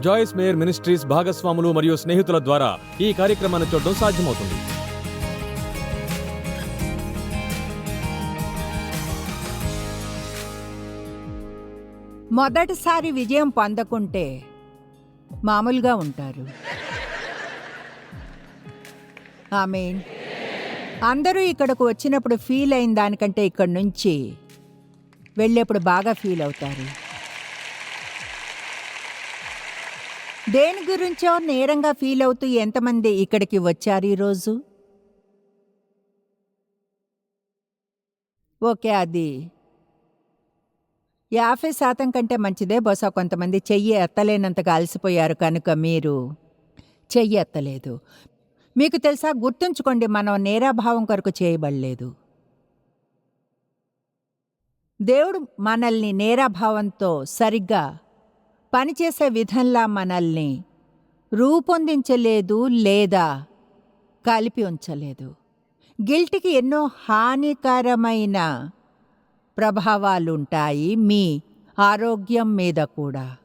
జాయిస్ mayor ministries భాగస్వాములు మరియు స్నేహితుల ద్వారా ఈ కార్యక్రమాన్ని చూడడం సాధ్యమవుతుంది. మొదటిసారి విజయం పొందకుంటే మామూలుగా ఉంటారు. ఆమెన్. అందరూ ఇక్కడకు వచ్చినప్పుడు ఫీల్ అయిన దానికంటే ఇక్కడి నుంచి వెళ్ళేప్పుడు బాగా ఫీల్ అవుతారు. దేని గురించో నేరంగా ఫీల్ అవుతూ ఎంతమంది ఇక్కడికి వచ్చారు ఈరోజు? ఓకే అది. యాభై శాతం కంటే మంచిదే బహుశా కొంతమంది చెయ్యి ఎత్తలేనంతగా అలసిపోయారు కనుక మీరు. చెయ్యి ఎత్తలేదు. మీకు తెలుసా గుర్తుంచుకోండి మనం నేరాభావం కొరకు చేయబడలేదు. దేవుడు మనల్ని నేరాభావంతో సరిగ్గా పనిచేసే విధంలా మనల్ని రూపొందించలేదు లేదా కలిపి ఉంచలేదు. గిల్ట్కి ఎన్నో హానికరమైన ప్రభావాలుంటాయి మీ ఆరోగ్యం మీద కూడా.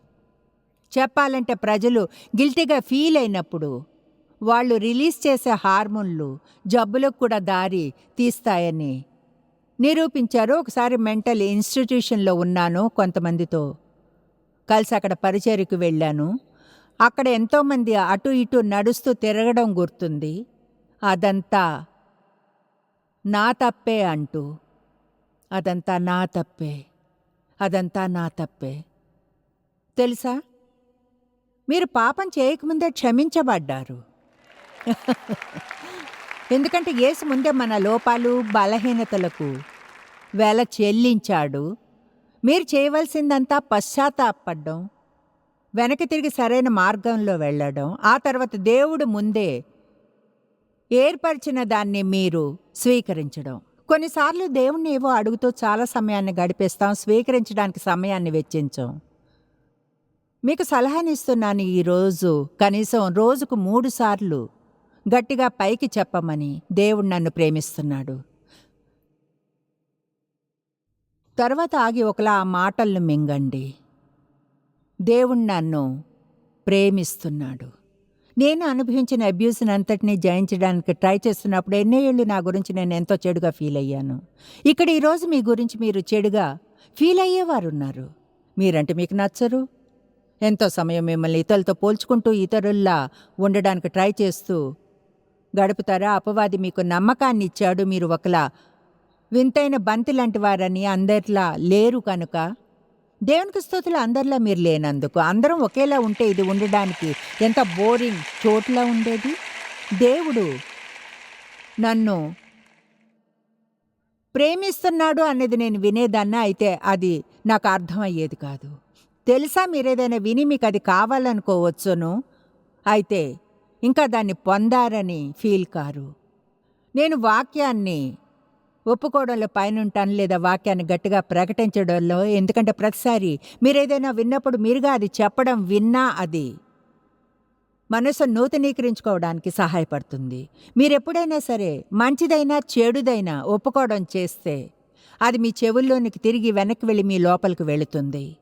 చెప్పాలంటే ప్రజలు గిల్టీగా ఫీల్ అయినప్పుడు వాళ్ళు రిలీజ్ చేసే హార్మోన్లు జబ్బులకు కూడా దారి తీస్తాయని నిరూపించారు. ఒకసారి మెంటల్ ఇన్స్టిట్యూషన్లో ఉన్నాను కొంతమందితో. కలిసి అక్కడ పరిచర్యకు వెళ్ళాను. అక్కడ ఎంతోమంది అటు ఇటు నడుస్తూ తిరగడం గుర్తుంది. అదంతా నా తప్పే అంటూ. అదంతా నా తప్పే. అదంతా నా తప్పే. తెలుసా? మీరు పాపం చేయకముందే క్షమించబడ్డారు. ఎందుకంటే యేసు ముందే మన లోపాలు బలహీనతలకు వెల చెల్లించాడు. మీరు చేయవలసిందంతా పశ్చాత్తాపడ్డం వెనక్కి తిరిగి సరైన మార్గంలో వెళ్ళడం ఆ తర్వాత దేవుడు ముందే ఏర్పరిచిన దాన్ని మీరు స్వీకరించడం. కొన్నిసార్లు దేవుణ్ణి ఏవో అడుగుతూ చాలా సమయాన్ని గడిపేస్తాం స్వీకరించడానికి సమయాన్ని వెచ్చించాం. మీకు సలహానిస్తున్నాను ఈరోజు కనీసం రోజుకు మూడు సార్లు గట్టిగా పైకి చెప్పమని దేవుడు నన్ను ప్రేమిస్తున్నాడు. తర్వాత ఆగి ఒకలా ఆ మాటలను మింగండి. దేవుడు నన్ను ప్రేమిస్తున్నాడు. నేను అనుభవించిన అబ్యూస్ని అంతటినీ జయించడానికి ట్రై చేస్తున్నప్పుడు ఎన్నో ఏళ్ళు నా గురించి నేను ఎంతో చెడుగా ఫీల్ అయ్యాను. ఇక్కడ ఈరోజు మీ గురించి మీరు చెడుగా ఫీల్ అయ్యేవారు ఉన్నారు మీరంటే మీకు నచ్చరు. ఎంతో సమయం మిమ్మల్ని ఇతరులతో పోల్చుకుంటూ ఇతరుల్లా ఉండడానికి ట్రై చేస్తూ గడుపుతారా? అపవాది మీకు నమ్మకాన్ని ఇచ్చాడు. మీరు ఒకలా వింతైన బంతి లాంటి వారని అందరిలా లేరు కనుక దేవునికి స్థుతులు అందరిలా మీరు లేనందుకు అందరం ఒకేలా ఉంటే ఇది ఉండడానికి ఎంత బోరింగ్ చోట్లా ఉండేది? దేవుడు నన్ను ప్రేమిస్తున్నాడు అనేది నేను వినేదాన్న అయితే అది నాకు అర్థమయ్యేది కాదు. తెలుసా మీరేదైనా విని మీకు అది కావాలనుకోవచ్చును? అయితే ఇంకా దాన్ని పొందారని ఫీల్ కారు. నేను వాక్యాన్ని ఒప్పుకోవడంలో పైనుంటాను లేదా వాక్యాన్ని గట్టిగా ప్రకటించడంలో? ఎందుకంటే ప్రతిసారి మీరేదైనా విన్నప్పుడు మీరుగా అది చెప్పడం విన్నా అది మనసు నూతనీకరించుకోవడానికి సహాయపడుతుంది. మీరెప్పుడైనా సరే మంచిదైనా చెడుదైనా ఒప్పుకోవడం చేస్తే అది మీ చెవుల్లోనికి తిరిగి వెనక్కి వెళ్ళి మీ లోపలికి వెళుతుంది.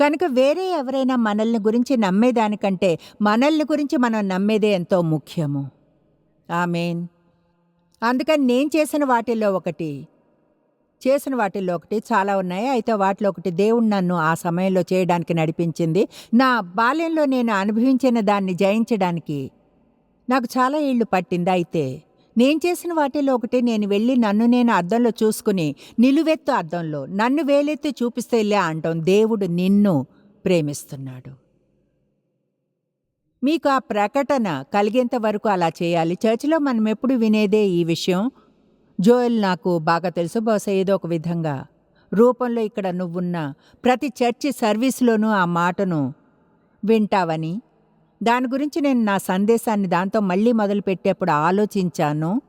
కనుక వేరే ఎవరైనా మనల్ని గురించి నమ్మేదానికంటే మనల్ని గురించి మనం నమ్మేదే ఎంతో ముఖ్యము. ఆమెన్. అందుకని నేను చేసిన వాటిల్లో ఒకటి. చేసిన వాటిల్లో ఒకటి చాలా ఉన్నాయి. అయితే వాటిలో ఒకటి దేవుడు నన్ను ఆ సమయంలో చేయడానికి నడిపించింది. నా బాల్యంలో నేను అనుభవించిన దాన్ని జయించడానికి నాకు చాలా ఏళ్ళు పట్టింది. అయితే నేను చేసిన వాటిలో ఒకటి నేను వెళ్ళి నన్ను నేను అద్దంలో చూసుకుని నిలువెత్తు అద్దంలో నన్ను వేలెత్తి చూపిస్తేలే అంటాం. దేవుడు నిన్ను ప్రేమిస్తున్నాడు. మీకు ఆ ప్రకటన కలిగేంత వరకు అలా చేయాలి. చర్చిలో మనం ఎప్పుడు వినేదే ఈ విషయం? జోయల్ నాకు బాగా తెలుసు. బహుశా ఏదో ఒక విధంగా రూపంలో ఇక్కడ నువ్వున్న ప్రతి చర్చి సర్వీస్లోనూ ఆ మాటను వింటావని. దాని గురించి నేను నా సందేశాన్ని దాంతో మళ్ళీ మొదలుపెట్టేప్పుడు ఆలోచించాను.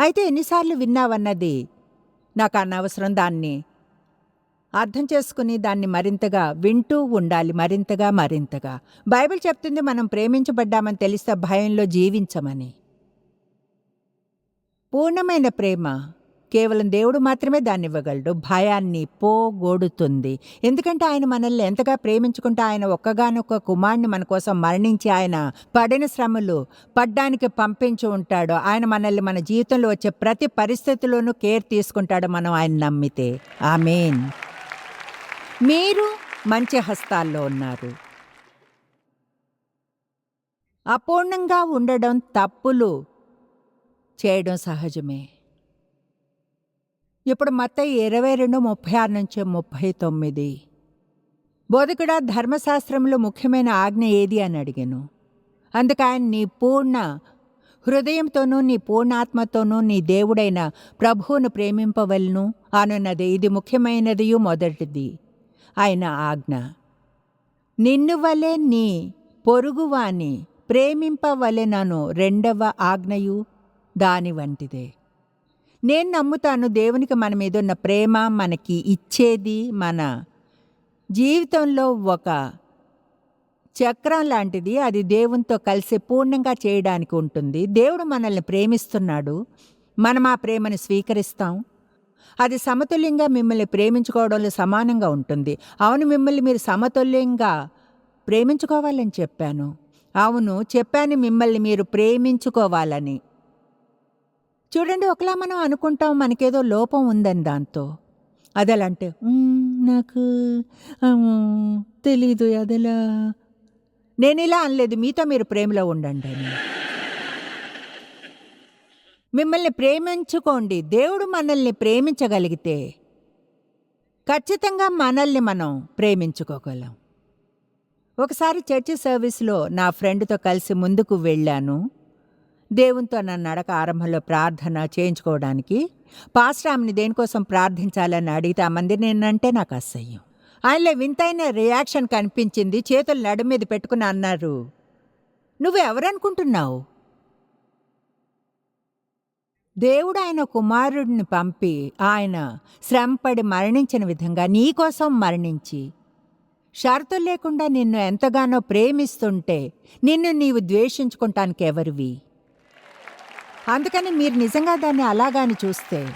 అయితే ఎన్నిసార్లు విన్నావన్నది? నాకు అనవసరం దాన్ని అర్థం చేసుకుని దాన్ని మరింతగా వింటూ ఉండాలి మరింతగా మరింతగా. బైబిల్ చెప్తుంది మనం ప్రేమించబడ్డామని తెలిస్తే భయంలో జీవించమని. పూర్ణమైన ప్రేమ కేవలం దేవుడు మాత్రమే దాన్ని ఇవ్వగలడు భయాన్ని పోగొడుతుంది. ఎందుకంటే ఆయన మనల్ని ఎంతగా ప్రేమించుకుంటే ఆయన ఒక్కగానొక్క కుమారుని మన కోసం మరణించి ఆయన పడిన శ్రమలు పడ్డానికి పంపించి ఉంటాడు. ఆయన మనల్ని మన జీవితంలో వచ్చే ప్రతి పరిస్థితిలోనూ కేర్ తీసుకుంటాడు మనం ఆయన నమ్మితే. ఆమెన్. మీరు మంచి హస్తాల్లో ఉన్నారు. అపూర్ణంగా ఉండడం తప్పులు చేయడం సహజమే. ఇప్పుడు మత్త ఇరవై రెండు ముప్పై ఆరు నుంచి ముప్పై తొమ్మిది. బోధకుడ ధర్మశాస్త్రంలో ముఖ్యమైన ఆజ్ఞ ఏది అని అడిగాను. అందుకు ఆయన నీ పూర్ణ హృదయంతోనూ నీ పూర్ణాత్మతోనూ నీ దేవుడైన ప్రభువును ప్రేమింపవలను అనున్నది. ఇది ముఖ్యమైనదియు మొదటిది. ఆయన ఆజ్ఞ. నిన్ను వలె నీ పొరుగువాని ప్రేమింపవలెనను రెండవ ఆజ్ఞయు దాని వంటిదే. నేను నమ్ముతాను దేవునికి మన మీద ఉన్న ప్రేమ మనకి ఇచ్చేది మన జీవితంలో ఒక చక్రం లాంటిది. అది దేవునితో కలిసి పూర్ణంగా చేయడానికి ఉంటుంది. దేవుడు మనల్ని ప్రేమిస్తున్నాడు. మనం ఆ ప్రేమను స్వీకరిస్తాం. అది సమతుల్యంగా మిమ్మల్ని ప్రేమించుకోవడంలో సమానంగా ఉంటుంది. అవును మిమ్మల్ని మీరు సమతుల్యంగా ప్రేమించుకోవాలని చెప్పాను. అవును చెప్పాను మిమ్మల్ని మీరు ప్రేమించుకోవాలని. చూడండి ఒకలా మనం అనుకుంటాం మనకేదో లోపం ఉందని దాంతో. అదెలంటే అంటే నాకు తెలీదు అదెలా? నేను ఇలా అనలేదు మీతో మీరు ప్రేమలో ఉండండి అని. మిమ్మల్ని ప్రేమించుకోండి. దేవుడు మనల్ని ప్రేమించగలిగితే ఖచ్చితంగా మనల్ని మనం ప్రేమించుకోగలం. ఒకసారి చర్చి సర్వీస్లో నా ఫ్రెండ్తో కలిసి ముందుకు వెళ్ళాను. దేవునితో నా నడక ఆరంభంలో ప్రార్థన చేయించుకోవడానికి. పాశ్రామ్ని దేనికోసం ప్రార్థించాలని అడిగితే ఆ మంది నేనంటే నాకు అసహ్యం. ఆయనలో వింతైన రియాక్షన్ కనిపించింది. చేతులు నడు మీద పెట్టుకుని అన్నారు. నువ్వు ఎవరనుకుంటున్నావు? దేవుడు ఆయన కుమారుడిని పంపి ఆయన శ్రమపడి మరణించిన విధంగా నీకోసం మరణించి. షరతులు లేకుండా నిన్ను ఎంతగానో ప్రేమిస్తుంటే నిన్ను నీవు ద్వేషించుకుంటానికి ఎవరివి? అందుకని మీరు నిజంగా దాన్ని అలాగాని చూస్తే.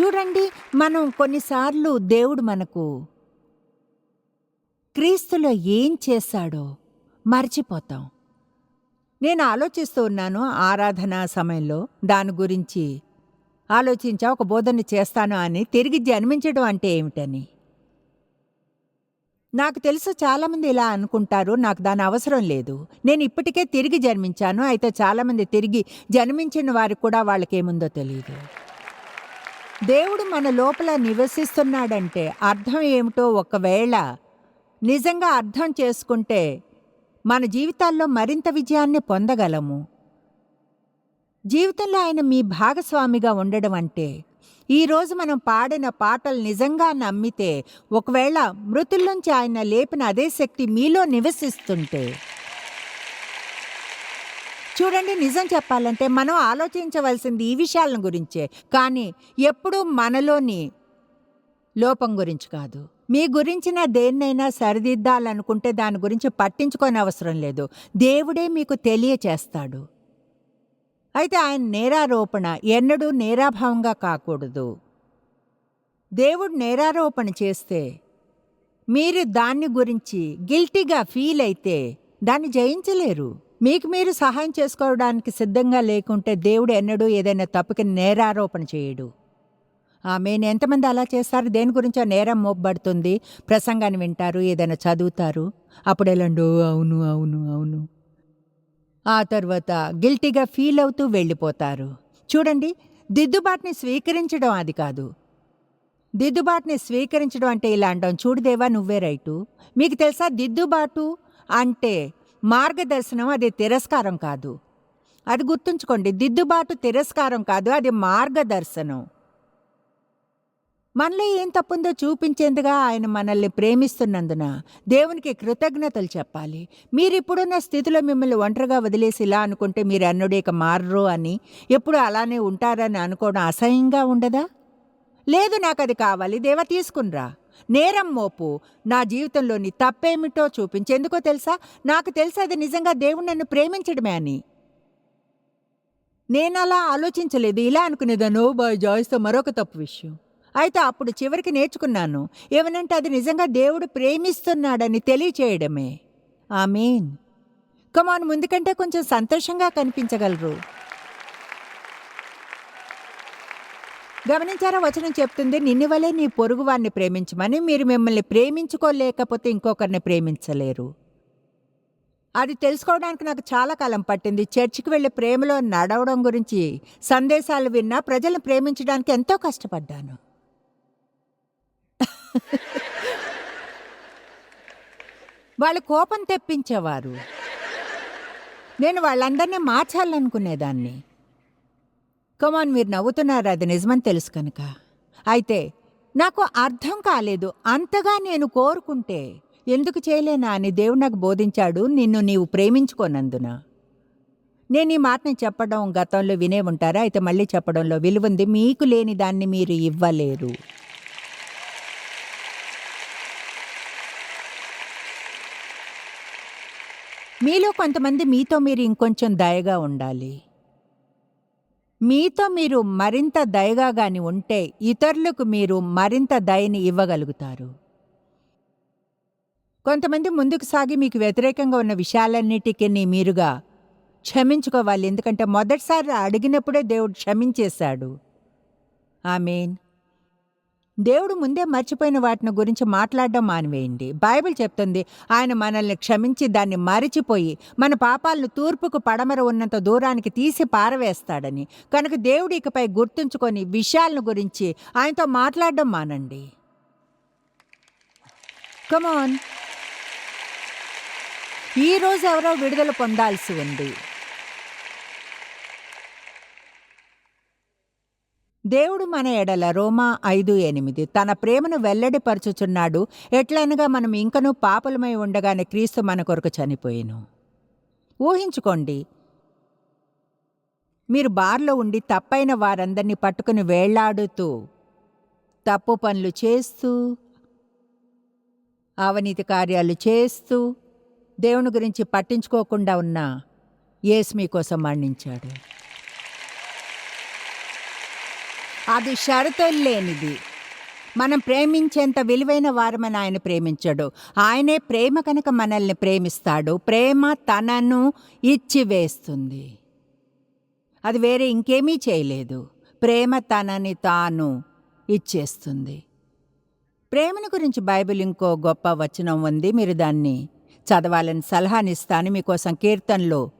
చూడండి మనం కొన్నిసార్లు దేవుడు మనకు క్రీస్తులో ఏం చేశాడో మర్చిపోతాం. నేను ఆలోచిస్తూ ఉన్నాను ఆరాధన సమయంలో దాని గురించి. ఆలోచించా ఒక బోధన చేస్తాను అని తిరిగి జన్మించడం అంటే ఏమిటని. నాకు తెలుసు చాలామంది ఇలా అనుకుంటారు నాకు దాని అవసరం లేదు. నేను ఇప్పటికే తిరిగి జన్మించాను అయితే చాలామంది తిరిగి జన్మించిన వారికి కూడా వాళ్ళకేముందో తెలియదు దేవుడు మన లోపల నివసిస్తున్నాడంటే అర్థం ఏమిటో ఒకవేళ నిజంగా అర్థం చేసుకుంటే మన జీవితాల్లో మరింత విజయాన్ని పొందగలము. జీవితంలో ఆయన మీ భాగస్వామిగా ఉండడం అంటే ఈరోజు మనం పాడిన పాటలు నిజంగా నమ్మితే ఒకవేళ మృతుల్లోంచి ఆయన లేపిన అదే శక్తి మీలో నివసిస్తుంటే. చూడండి నిజం చెప్పాలంటే మనం ఆలోచించవలసింది ఈ విషయాలను గురించే. కానీ ఎప్పుడూ మనలోని లోపం గురించి కాదు. మీ గురించిన దేన్నైనా సరిదిద్దాలనుకుంటే దాని గురించి పట్టించుకోని అవసరం లేదు. దేవుడే మీకు తెలియచేస్తాడు. అయితే ఆయన నేరారోపణ ఎన్నడూ నేరాభావంగా కాకూడదు. దేవుడు నేరారోపణ చేస్తే మీరు దాన్ని గురించి గిల్టీగా ఫీల్ అయితే దాన్ని జయించలేరు. మీకు మీరు సహాయం చేసుకోవడానికి సిద్ధంగా లేకుంటే దేవుడు ఎన్నడూ ఏదైనా తప్పుకి నేరారోపణ చేయడు. ఆమె ఎంతమంది అలా చేస్తారు? దేని గురించో? నేరం మోపబడుతుంది. ప్రసంగాన్ని వింటారు ఏదైనా చదువుతారు. అప్పుడు ఎలాండో అవును అవును అవును. ఆ తర్వాత గిల్టీగా ఫీల్ అవుతూ వెళ్ళిపోతారు. చూడండి దిద్దుబాటుని స్వీకరించడం అది కాదు. దిద్దుబాటుని స్వీకరించడం అంటే ఇలా అంటాం. చూడుదేవా నువ్వే రైటు. మీకు తెలుసా దిద్దుబాటు అంటే మార్గదర్శనం అది తిరస్కారం కాదు. అది గుర్తుంచుకోండి దిద్దుబాటు తిరస్కారం కాదు అది మార్గదర్శనం. మనలో ఏం తప్పుందో చూపించేందుగా ఆయన మనల్ని ప్రేమిస్తున్నందున దేవునికి కృతజ్ఞతలు చెప్పాలి. మీరు ఇప్పుడున్న స్థితిలో మిమ్మల్ని ఒంటరిగా వదిలేసి ఇలా అనుకుంటే మీరు అన్నుడు ఇక మారరు అని ఎప్పుడు అలానే ఉంటారని అనుకోవడం అసహ్యంగా ఉండదా? లేదు నాకు అది కావాలి. దేవ తీసుకునిరా. నేరం మోపు నా జీవితంలోని తప్పేమిటో చూపించేందుకో తెలుసా? నాకు తెలుసు అది నిజంగా దేవుడు నన్ను ప్రేమించడమే అని. నేను అలా ఆలోచించలేదు. ఇలా అనుకునేదా నో బాయ్ జాయిస్తో మరొక తప్పు విషయం. అయితే అప్పుడు చివరికి నేర్చుకున్నాను. ఏమనంటే అది నిజంగా దేవుడు ప్రేమిస్తున్నాడని తెలియచేయడమే. ఆమీన్. కమాన్ ముందుకంటే కొంచెం సంతోషంగా కనిపించగలరు. గమనించారా? వచనం చెప్తుంది నిన్ను వలే నీ పొరుగు వారిని ప్రేమించమని మీరు మిమ్మల్ని ప్రేమించుకోలేకపోతే ఇంకొకరిని ప్రేమించలేరు. అది తెలుసుకోవడానికి నాకు చాలా కాలం పట్టింది. చర్చికి వెళ్ళి ప్రేమలో నడవడం గురించి సందేశాలు విన్నా ప్రజలను ప్రేమించడానికి ఎంతో కష్టపడ్డాను. వాళ్ళు కోపం తెప్పించేవారు. నేను వాళ్ళందరినీ మార్చాలనుకునేదాన్ని. కమాన్ మీరు నవ్వుతున్నారు అది నిజమని తెలుసు కనుక. అయితే నాకు అర్థం కాలేదు. అంతగా నేను కోరుకుంటే ఎందుకు చేయలేనా అని దేవుడు నాకు బోధించాడు నిన్ను నీవు ప్రేమించుకోనందున. నేను ఈ మాటని చెప్పడం గతంలో వినే ఉంటారా? అయితే మళ్ళీ చెప్పడంలో విలువంది మీకు లేని దాన్ని మీరు ఇవ్వలేరు. మీలో కొంతమంది మీతో మీరు ఇంకొంచెం దయగా ఉండాలి. మీతో మీరు మరింత దయగా గాని ఉంటే ఇతరులకు మీరు మరింత దయని ఇవ్వగలుగుతారు. కొంతమంది ముందుకు సాగి మీకు వ్యతిరేకంగా ఉన్న విషయాలన్నిటికీ మీరుగా క్షమించుకోవాలి. ఎందుకంటే మొదటిసారి అడిగినప్పుడే దేవుడు క్షమించేశాడు. ఆమెన్. దేవుడు ముందే మర్చిపోయిన వాటిని గురించి మాట్లాడడం మానివేయండి. బైబిల్ చెప్తుంది ఆయన మనల్ని క్షమించి దాన్ని మరిచిపోయి మన పాపాలను తూర్పుకు పడమర ఉన్నంత దూరానికి తీసి పారవేస్తాడని. కనుక దేవుడు ఇకపై గుర్తుంచుకొని విషయాలను గురించి ఆయనతో మాట్లాడడం మానండి. కమాన్ ఈరోజు ఎవరో విడుదల పొందాల్సి ఉంది. దేవుడు మన ఎడల రోమా ఐదు ఎనిమిది తన ప్రేమను వెల్లడిపరచుచున్నాడు. ఎట్లనగా మనం ఇంకనూ పాపలమై ఉండగానే క్రీస్తు మన కొరకు చనిపోయాను. ఊహించుకోండి. మీరు బార్లో ఉండి తప్పైన వారందరినీ పట్టుకుని వేళ్ళాడుతూ తప్పు పనులు చేస్తూ అవినీతి కార్యాలు చేస్తూ దేవుని గురించి పట్టించుకోకుండా ఉన్న యేసు మీకోసం మరణించాడు. అది షరతులు లేనిది. మనం ప్రేమించేంత విలువైన వారమని ఆయన ప్రేమించడు. ఆయనే ప్రేమ కనుక మనల్ని ప్రేమిస్తాడు. ప్రేమ తనను ఇచ్చివేస్తుంది. అది వేరే ఇంకేమీ చేయలేదు. ప్రేమ తనని తాను ఇచ్చేస్తుంది. ప్రేమను గురించి బైబిల్ ఇంకో గొప్ప వచనం ఉంది. మీరు దాన్ని చదవాలని సలహానిస్తాను. మీకోసం కీర్తనలో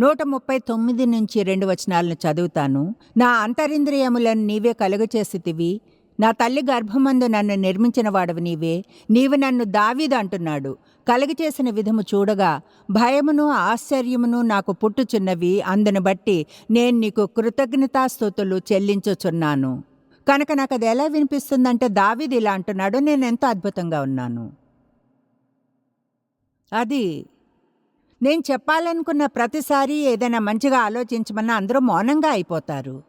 నూట ముప్పై తొమ్మిది నుంచి రెండు వచనాలను చదువుతాను. నా అంతరింద్రియములను నీవే కలుగచేసితివి. నా తల్లి గర్భమందు నన్ను నిర్మించిన వాడవు నీవే. నీవు నన్ను దావీదు అంటున్నాడు. కలుగచేసిన విధము చూడగా భయమును ఆశ్చర్యమును నాకు పుట్టుచున్నవి. అందును బట్టి నేను నీకు కృతజ్ఞతాస్థుతులు చెల్లించుచున్నాను. కనుక నాకు అది ఎలా వినిపిస్తుందంటే దావీది ఇలా అంటున్నాడు. నేను ఎంతో అద్భుతంగా ఉన్నాను. అది నేను చెప్పాలనుకున్న ప్రతిసారి ఏదైనా మంచిగా ఆలోచించమన్నా అందరూ మౌనంగా అయిపోతారు.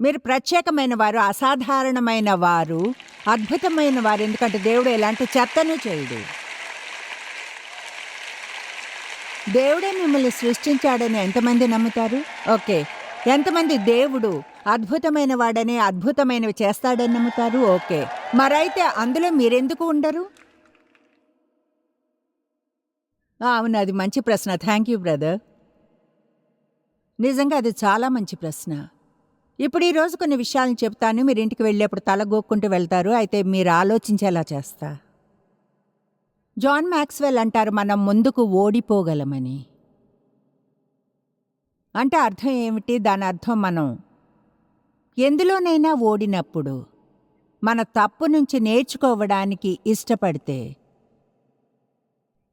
మీరు ప్రత్యేకమైన వారు అసాధారణమైన వారు అద్భుతమైన వారు ఎందుకంటే దేవుడు ఎలాంటి చెత్తను చేయడు. దేవుడే మిమ్మల్ని సృష్టించాడని ఎంతమంది నమ్ముతారు? ఓకే. ఎంతమంది దేవుడు అద్భుతమైన వాడని అద్భుతమైనవి చేస్తాడని నమ్ముతారు? ఓకే. మరైతే అందులో మీరెందుకు ఉండరు ఆ, అవును అది మంచి ప్రశ్న. థ్యాంక్ యూ బ్రదర్ నిజంగా అది చాలా మంచి ప్రశ్న. ఇప్పుడు ఈరోజు రోజు కొన్ని విషయాలను చెప్తాను. మీరు ఇంటికి వెళ్ళేప్పుడు తల గోక్కుంటూ వెళ్తారు. అయితే మీరు ఆలోచించేలా చేస్తా. జాన్ మ్యాక్స్వెల్ అంటారు మనం ముందుకు ఓడిపోగలమని. అంటే అర్థం ఏమిటి? దాని అర్థం మనం ఎందులోనైనా ఓడినప్పుడు మన తప్పు నుంచి నేర్చుకోవడానికి ఇష్టపడితే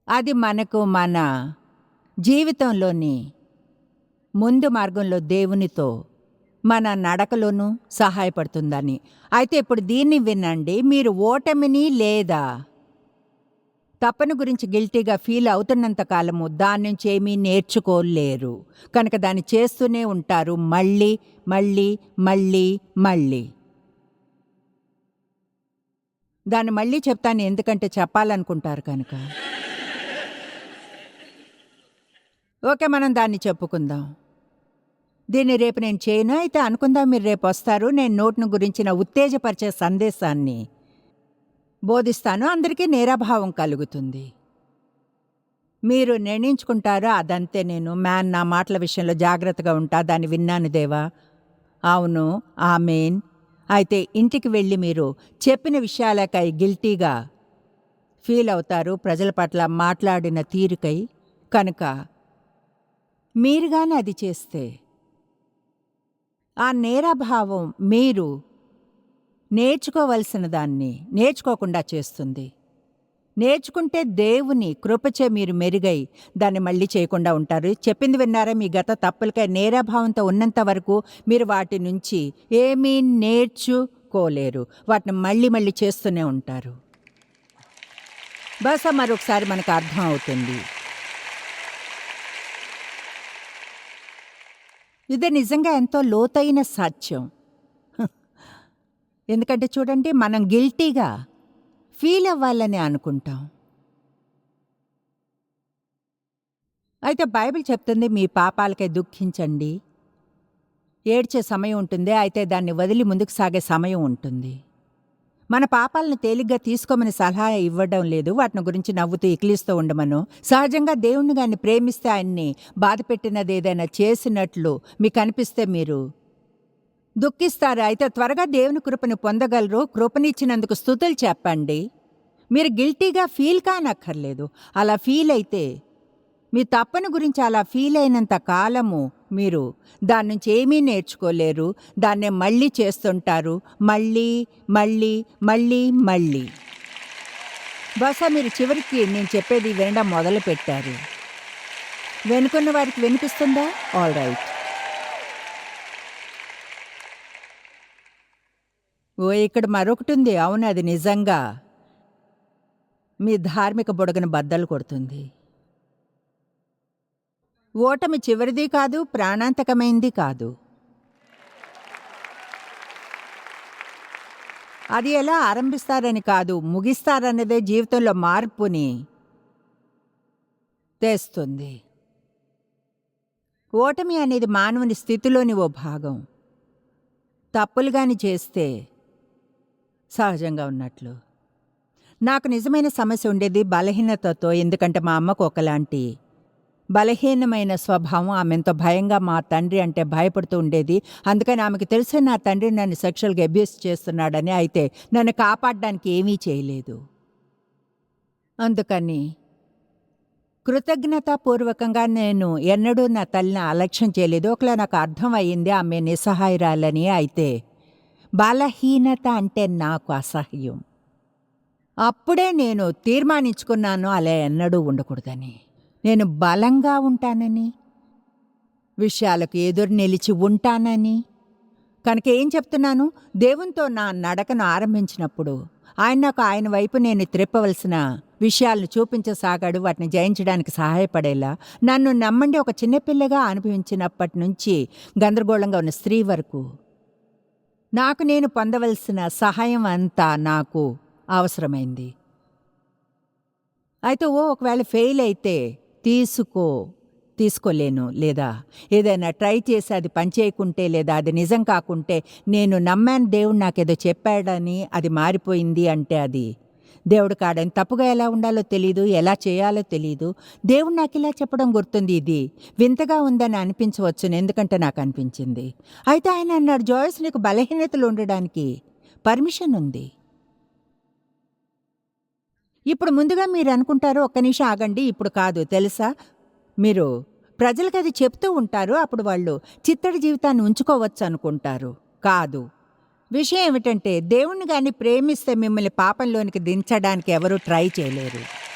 అది మనకు మన జీవితంలోని ముందు మార్గంలో దేవునితో మన నడకలోనూ సహాయపడుతుందని. అయితే ఇప్పుడు దీన్ని వినండి మీరు ఓటమిని లేదా తప్పని గురించి గిల్టీగా ఫీల్ అవుతున్నంత కాలము దాని నుంచి ఏమీ నేర్చుకోలేరు. కనుక దాన్ని చేస్తూనే ఉంటారు. మళ్ళీ మళ్ళీ మళ్ళీ మళ్ళీ. దాన్ని మళ్ళీ చెప్తాను ఎందుకంటే చెప్పాలనుకుంటారు కనుక. ఓకే మనం దాన్ని చెప్పుకుందాం. దీన్ని రేపు నేను చేయను? అయితే అనుకుందాం మీరు రేపు వస్తారు. నేను నోట్ను గురించిన ఉత్తేజపరిచే సందేశాన్ని బోధిస్తాను. అందరికీ నేరాభావం కలుగుతుంది. మీరు నిర్ణయించుకుంటారో? అదంతే నేను. మ్యాన్ నా మాటల విషయంలో జాగ్రత్తగా ఉంటా. దాన్ని విన్నాను దేవా. అవును. ఆ మెయిన్ అయితే ఇంటికి వెళ్ళి మీరు చెప్పిన విషయాలకై గిల్టీగా ఫీల్ అవుతారు. ప్రజల పట్ల మాట్లాడిన తీరుకై. కనుక మీరుగాని అది చేస్తే. ఆ నేరభావం మీరు నేర్చుకోవలసిన దాన్ని నేర్చుకోకుండా చేస్తుంది. నేర్చుకుంటే దేవుని కృపచే మీరు మెరుగై దాన్ని మళ్ళీ చేయకుండా ఉంటారు. చెప్పింది విన్నారా మీ గత తప్పులకై నేరభావంతో ఉన్నంత వరకు మీరు వాటి నుంచి ఏమీ నేర్చుకోలేరు. వాటిని మళ్ళీ మళ్ళీ చేస్తూనే ఉంటారు. బహుశా మరొకసారి మనకు అర్థం అవుతుంది. ఇది నిజంగా ఎంతో లోతైన సత్యం. ఎందుకంటే చూడండి మనం గిల్టీగా ఫీల్ అవ్వాలని అనుకుంటాం. అయితే బైబిల్ చెప్తుంది మీ పాపాలకై దుఃఖించండి. ఏడ్చే సమయం ఉంటుంది అయితే దాన్ని వదిలి ముందుకు సాగే సమయం ఉంటుంది. మన పాపాలను తేలిగ్గా తీసుకోమని సలహా ఇవ్వడం లేదు. వాటిని గురించి నవ్వుతూ ఇకిలిస్తూ ఉండమను. సహజంగా దేవుణ్ణి కానీ ప్రేమిస్తే ఆయన్ని బాధ పెట్టినది ఏదైనా చేసినట్లు మీకు అనిపిస్తే మీరు దుఃఖిస్తారు? అయితే త్వరగా దేవుని కృపను పొందగలరు. కృపనిచ్చినందుకు స్థుతులు చెప్పండి. మీరు గిల్టీగా ఫీల్ కానక్కర్లేదు. అలా ఫీల్ అయితే మీ తప్పని గురించి అలా ఫీల్ అయినంత కాలము మీరు దాని నుంచి ఏమీ నేర్చుకోలేరు దాన్నే మళ్ళీ చేస్తుంటారు మళ్ళీ మళ్ళీ మళ్ళీ మళ్ళీ. బహుశా మీరు చివరికి నేను చెప్పేది వినడం మొదలు పెట్టారు వెనుకున్న వారికి వినిపిస్తుందా? ఆల్ రైట్ ఓ ఇక్కడ మరొకటి ఉంది. అవును అది నిజంగా మీ ధార్మిక బుడగను బద్దలు కొడుతుంది. ఓటమి చివరిది కాదు ప్రాణాంతకమైంది కాదు. అది ఎలా ఆరంభిస్తారని కాదు ముగిస్తారన్నదే జీవితంలో మార్పుని తెస్తుంది. ఓటమి అనేది మానవుని స్థితిలోని ఓ భాగం. తప్పులు కాని చేస్తే సహజంగా ఉన్నట్లు. నాకు నిజమైన సమస్య ఉండేది బలహీనతతో ఎందుకంటే మా అమ్మకు ఒకలాంటి బలహీనమైన స్వభావం ఆమెంతో భయంగా మా తండ్రి అంటే భయపడుతూ ఉండేది. అందుకని ఆమెకు తెలిసే నా తండ్రి నన్ను సెక్షువల్గా అబ్యూస్ చేస్తున్నాడని అయితే నన్ను కాపాడడానికి ఏమీ చేయలేదు. అందుకని కృతజ్ఞతాపూర్వకంగా నేను ఎన్నడూ నా తల్లిని అలక్ష్యం చేయలేదు. ఒకలా నాకు అర్థం అయ్యింది ఆమె నిస్సహాయరాలని అయితే. బలహీనత అంటే నాకు అసహ్యం. అప్పుడే నేను తీర్మానించుకున్నాను అలా ఎన్నడూ ఉండకూడదని. నేను బలంగా ఉంటానని విషయాలకు ఎదురు నిలిచి ఉంటానని. కనుక ఏం చెప్తున్నాను? దేవునితో నా నడకను ఆరంభించినప్పుడు ఆయన నాకు ఆయన వైపు నేను త్రిప్పవలసిన విషయాలను చూపించసాగాడు వాటిని జయించడానికి సహాయపడేలా. నన్ను నమ్మండి ఒక చిన్నపిల్లగా అనుభవించినప్పటి నుంచి గందరగోళంగా ఉన్న స్త్రీ వరకు నాకు నేను పొందవలసిన సహాయం అంతా నాకు అవసరమైంది. అయితే ఓ ఒకవేళ ఫెయిల్ అయితే తీసుకో తీసుకోలేను లేదా? ఏదైనా ట్రై చేసి అది పనిచేయకుంటే లేదా అది నిజం కాకుంటే నేను నమ్మాను దేవుడు నాకేదో చెప్పాడని అది మారిపోయింది అంటే అది. దేవుడు కాడని తప్పుగా ఎలా ఉండాలో తెలియదు ఎలా చేయాలో తెలియదు దేవుడు నాకు ఇలా చెప్పడం గుర్తుంది ఇది. వింతగా ఉందని అనిపించవచ్చును ఎందుకంటే నాకు అనిపించింది. అయితే ఆయన అన్నాడు జోయస్ నీకు బలహీనతలు ఉండడానికి పర్మిషన్ ఉంది. ఇప్పుడు ముందుగా మీరు అనుకుంటారు ఒక్క నిమిషం ఆగండి ఇప్పుడు కాదు తెలుసా? మీరు ప్రజలకు అది చెప్తూ ఉంటారు అప్పుడు వాళ్ళు చిత్తడి జీవితాన్ని ఉంచుకోవచ్చు అనుకుంటారు. కాదు. విషయం ఏమిటంటే దేవుణ్ణి కానీ ప్రేమిస్తే మిమ్మల్ని పాపంలోనికి దించడానికి ఎవరూ ట్రై చేయలేరు.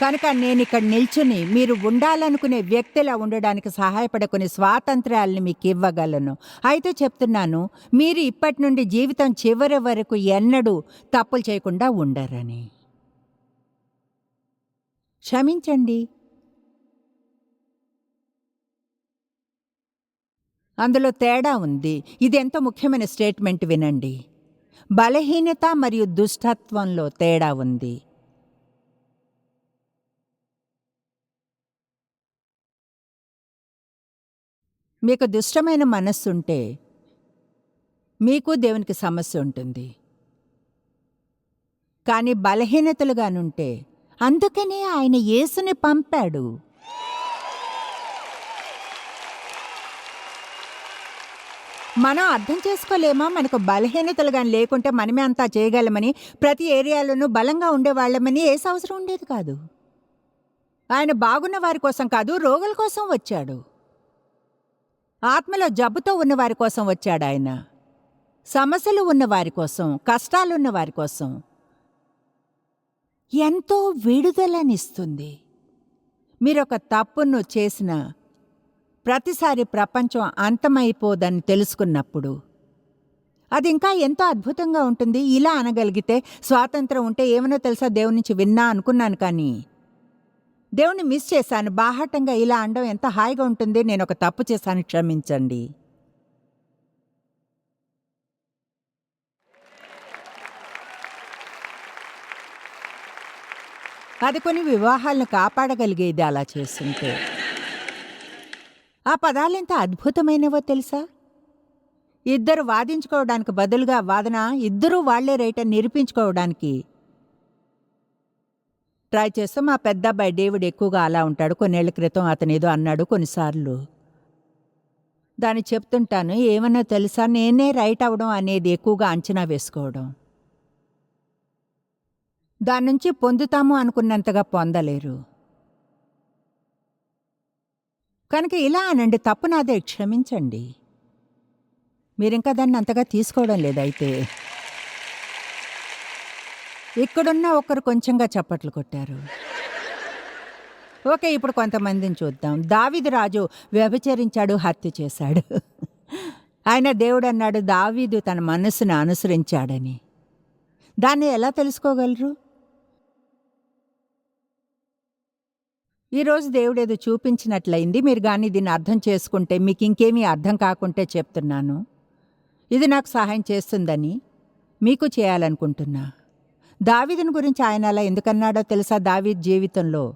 కనుక నేను ఇక్కడ నిల్చుని మీరు ఉండాలనుకునే వ్యక్తిలా ఉండడానికి సహాయపడే కొన్ని మీకు ఇవ్వగలను. అయితే చెప్తున్నాను మీరు ఇప్పటి నుండి జీవితం చివరి వరకు ఎన్నడూ తప్పులు చేయకుండా ఉండరని. క్షమించండి. అందులో తేడా ఉంది. ఇది ఎంతో ముఖ్యమైన స్టేట్మెంట్ వినండి. బలహీనత మరియు దుష్టత్వంలో తేడా ఉంది. మీకు దుష్టమైన మనస్సు ఉంటే మీకు దేవునికి సమస్య ఉంటుంది. కానీ బలహీనతలుగానుంటే అందుకనే ఆయన యేసుని పంపాడు. మనం అర్థం చేసుకోలేమా? మనకు బలహీనతలు కానీ లేకుంటే మనమే అంతా చేయగలమని ప్రతి ఏరియాలోనూ బలంగా ఉండేవాళ్ళమని ఏసు అవసరం ఉండేది కాదు. ఆయన బాగున్న వారి కోసం కాదు రోగుల కోసం వచ్చాడు. ఆత్మలో జబ్బుతో ఉన్నవారి కోసం వచ్చాడు ఆయన సమస్యలు ఉన్నవారి కోసం కష్టాలున్న వారి కోసం. ఎంతో విడుదలనిస్తుంది. మీరొక తప్పును చేసిన ప్రతిసారి ప్రపంచం అంతమైపోదని తెలుసుకున్నప్పుడు. అది ఇంకా ఎంతో అద్భుతంగా ఉంటుంది. ఇలా అనగలిగితే స్వాతంత్రం ఉంటే ఏమనో తెలుసా? దేవుని నుంచి విన్నా అనుకున్నాను కానీ. దేవుణ్ణి మిస్ చేశాను. బాహాటంగా ఇలా అనడం ఎంత హాయిగా ఉంటుంది? నేను ఒక తప్పు చేశాను. క్షమించండి. అది కొన్ని వివాహాలను కాపాడగలిగేది అలా చేస్తుంటే. ఆ పదాలు ఎంత అద్భుతమైనవో తెలుసా? ఇద్దరు వాదించుకోవడానికి బదులుగా వాదన ఇద్దరూ వాళ్ళే రైట్ అని నిరూపించుకోవడానికి ట్రై చేస్తే మా పెద్ద అబ్బాయి డేవిడ్ ఎక్కువగా అలా ఉంటాడు. కొన్నేళ్ళ క్రితం అతను ఏదో అన్నాడు కొన్నిసార్లు. దాన్ని చెప్తుంటాను ఏమన్నా తెలుసా? నేనే రైట్ అవడం అనేది ఎక్కువగా అంచనా వేసుకోవడం. దాని నుంచి పొందుతాము అనుకున్నంతగా పొందలేరు. కనుక ఇలా అనండి తప్పు నాదే క్షమించండి. మీరింకా దాన్ని అంతగా తీసుకోవడం లేదైతే ఇక్కడున్న ఒకరు కొంచెంగా చప్పట్లు కొట్టారు. ఓకే ఇప్పుడు కొంతమందిని చూద్దాం. దావీదు రాజు వ్యభిచరించాడు హత్య చేశాడు. ఆయన దేవుడు అన్నాడు దావీదు తన మనస్సును అనుసరించాడని. దాన్ని ఎలా తెలుసుకోగలరు? ఈరోజు దేవుడు ఏదో చూపించినట్లయింది. మీరు కానీ దీన్ని అర్థం చేసుకుంటే మీకు ఇంకేమీ అర్థం కాకుంటే చెప్తున్నాను. ఇది నాకు సహాయం చేస్తుందని మీకు చేయాలనుకుంటున్నా. దావీదుని గురించి ఆయన అలా ఎందుకన్నాడో తెలుసా? దావీద్ జీవితంలో.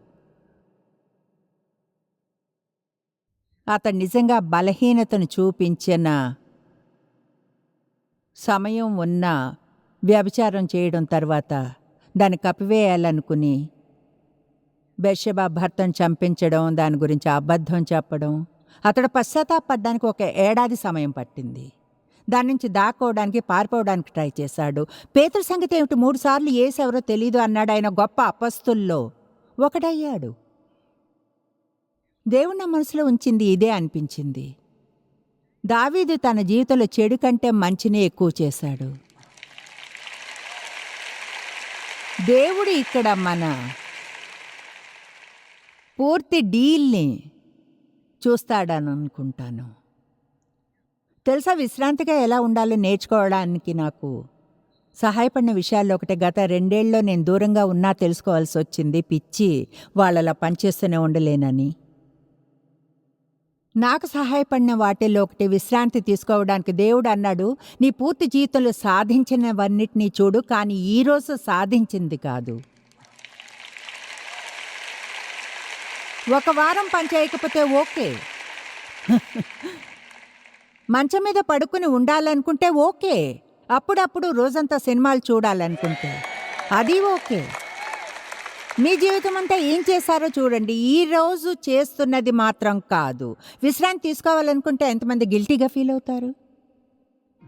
అతను నిజంగా బలహీనతను చూపించిన సమయం ఉన్న వ్యభిచారం చేయడం తర్వాత దాన్ని కప్పివేయాలనుకుని బెర్షబా భర్తను చంపించడం దాని గురించి అబద్ధం చెప్పడం అతడు పశ్చాత్తాపడ్డానికి ఒక ఏడాది సమయం పట్టింది. దాని నుంచి దాక్కోవడానికి పారిపోవడానికి ట్రై చేశాడు. పేతురు సంగతి ఏమిటి? మూడు సార్లు ఏసెవరో తెలీదు అన్నాడు ఆయన గొప్ప అపస్తుల్లో. ఒకడయ్యాడు దేవుడు నా మనసులో ఉంచింది ఇదే అనిపించింది. దావీదు తన జీవితంలో చెడు కంటే మంచినే ఎక్కువ చేశాడు. దేవుడు ఇక్కడ మన పూర్తి డీల్ని చూస్తాడని అనుకుంటాను. తెలుసా విశ్రాంతిగా ఎలా ఉండాలో నేర్చుకోవడానికి నాకు? సహాయపడిన విషయాల్లో ఒకటి గత రెండేళ్ళలో నేను దూరంగా ఉన్నా తెలుసుకోవాల్సి వచ్చింది. పిచ్చి వాళ్ళలా పనిచేస్తూనే ఉండలేనని. నాకు సహాయపడిన వాటిల్లో ఒకటి విశ్రాంతి తీసుకోవడానికి దేవుడు అన్నాడు నీ పూర్తి జీవితంలో సాధించినవన్నిటినీ చూడు కానీ ఈరోజు సాధించింది కాదు. ఒక వారం పని చేయకపోతే ఓకే. మంచం మీద పడుకుని ఉండాలనుకుంటే ఓకే. అప్పుడప్పుడు రోజంతా సినిమాలు చూడాలనుకుంటే. అది ఓకే. మీ జీవితం అంతా ఏం చేశారో చూడండి. ఈ రోజు చేస్తున్నది మాత్రం కాదు. విశ్రాంతి తీసుకోవాలనుకుంటే ఎంతమంది గిల్టీగా ఫీల్ అవుతారు?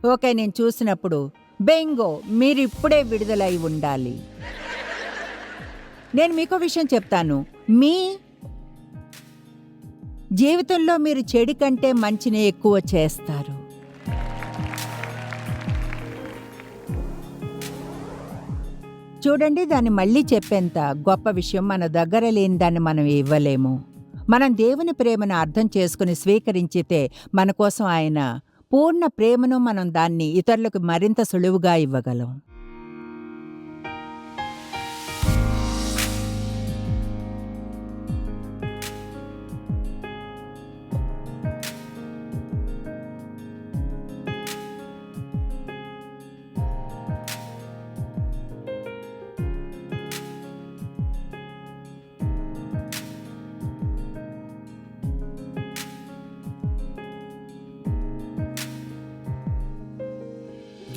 ఓకే నేను చూసినప్పుడు. బెంగో మీరు ఇప్పుడే విడుదలై ఉండాలి. నేను మీకో విషయం చెప్తాను. మీ జీవితంలో మీరు చెడు కంటే మంచినే ఎక్కువ చేస్తారు. చూడండి దాన్ని మళ్ళీ చెప్పేంత గొప్ప విషయం మన దగ్గర లేని దాన్ని మనం ఇవ్వలేము. మనం దేవుని ప్రేమను అర్థం చేసుకుని స్వీకరించితే మన కోసం ఆయన పూర్ణ ప్రేమను మనం దాన్ని ఇతరులకు మరింత సులువుగా ఇవ్వగలం.